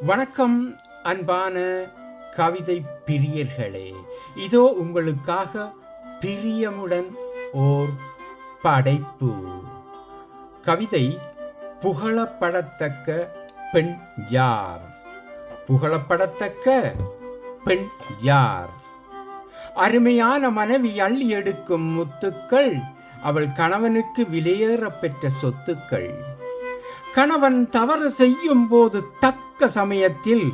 வணக்கம் அன்பான கவிதை பிரியர்களே. இதோ உங்களுக்காக பிரியமுடன் ஓர் படைப்பு. கவிதை புகழப்படத்தக்க பெண் யார்? புகழப்படத்தக்க பெண் யார்? அருமையான மனைவி அள்ளி எடுக்கும் முத்துக்கள் அவள் கணவனுக்கு விலையேற பெற்ற சொத்துக்கள். கணவன் தவறு செய்யும் போது தக்க சமயத்தில்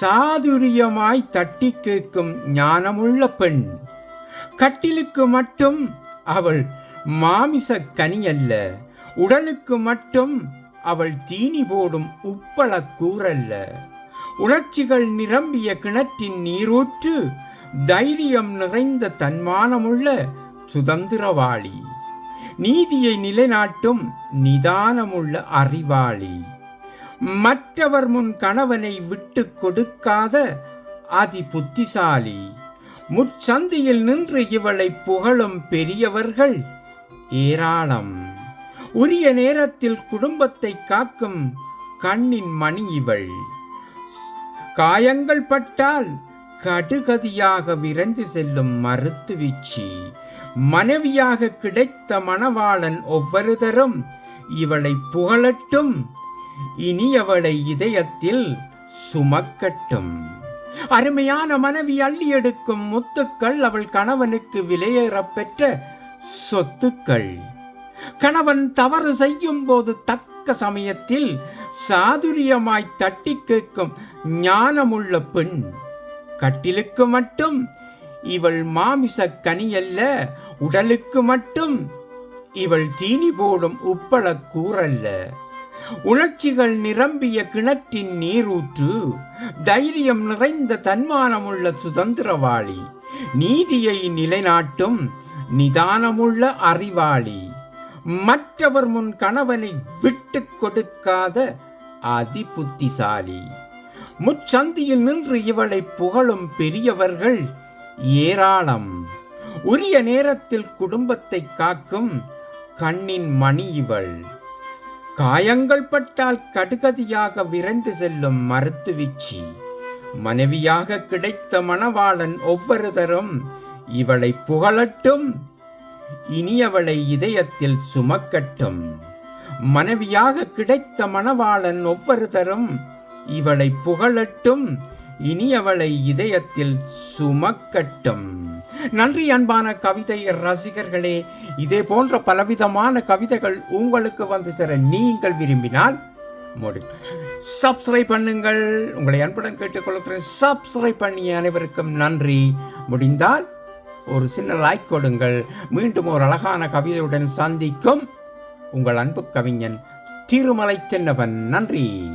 சாதுரியமாய் தட்டி கேட்கும் ஞானமுள்ள பெண். கட்டிலுக்கு மட்டும் அவள் மாமிச கனி அல்ல உடலுக்கு மட்டும் அவள் தீனி போடும் உப்பள கூறல்ல. உணர்ச்சிகள் நிரம்பிய கிணற்றின் நீரூற்று தைரியம் நிறைந்த தன்மானமுள்ள சுதந்திரவாளி. நீதியை நிலைநாட்டும் நிதானமுள்ள அறிவாளி. மற்றவர் முன் கணவனை விட்டு கொடுக்காத அதி புத்திசாலி முச்சந்தியில் நின்று இவளை புகழும் பெரியவர்கள் ஏராளம். உரிய நேரத்தில் குடும்பத்தை காக்கும் கண்ணின் மணி இவள். காயங்கள் பட்டால் கடுகதியாக விரைந்து செல்லும் மருத்துவீச்சி மனைவியாக கிடைத்த மணவாளன் ஒவ்வொருதரும் இவளை புகழட்டும். இனி அவளை இதயத்தில் சுமக்கட்டும். அருமையான மனைவி அள்ளி எடுக்கும் முத்துக்கள் அவள் கணவனுக்கு விலையேறப்பெற்ற சொத்துக்கள். கணவன் தவறு செய்யும் போது தக்க சமயத்தில் சாதுரியமாய் தட்டி கேட்கும் ஞானமுள்ள பெண். கட்டிலுக்கு மட்டும் இவள் மாமிச கனியல்ல உடலுக்கு மட்டும் இவள் தீனி போடும் உப்பள கூறல்ல. உணர்ச்சிகள் நிரம்பிய கிணற்றின் நீரூற்று தைரியம் நிறைந்த தன்மானமுள்ள சுதந்திரவாளி நீதியை நிலைநாட்டும் நிதானமுள்ள அறிவாளி. மற்றவர் முன் கணவனை விட்டு கொடுக்காத அதி புத்திசாலி முச்சந்தியில் நின்று இவளை புகழும் பெரியவர்கள் ஏராளம். உரிய நேரத்தில் குடும்பத்தை காக்கும் கண்ணின் மணி இவள். காயங்கள் பட்டால் கடுகதியாக விரைந்து செல்லும் மருத்துவச்சி. மனைவியாக கிடைத்த மணவாளன் ஒவ்வொரு தரும் இவளை புகழட்டும் இனியவளை இதயத்தில் சுமக்கட்டும். மனைவியாக கிடைத்த மணவாளன் ஒவ்வொரு தரும் இவளை புகழட்டும் இனியவளை இதயத்தில் சுமக்கட்டும். நன்றி அன்பான கவிதை ரசிகர்களே இதே போன்ற பலவிதமான கவிதைகள் உங்களுக்கு வந்து சேர நீங்கள் விரும்பினால் சப்ஸ்கிரைப் பண்ணுங்கள். உங்களை அன்புடன் கேட்டுக்கொள்கிறேன். சப்ஸ்கிரைப் பண்ணிய அனைவருக்கும் நன்றி. முடிந்தால் ஒரு சின்ன லைக் கொடுங்கள். மீண்டும் ஒரு அழகான கவிதையுடன் சந்திக்கும் உங்கள் அன்பு கவிஞன் திருமலை தென்னவன். நன்றி.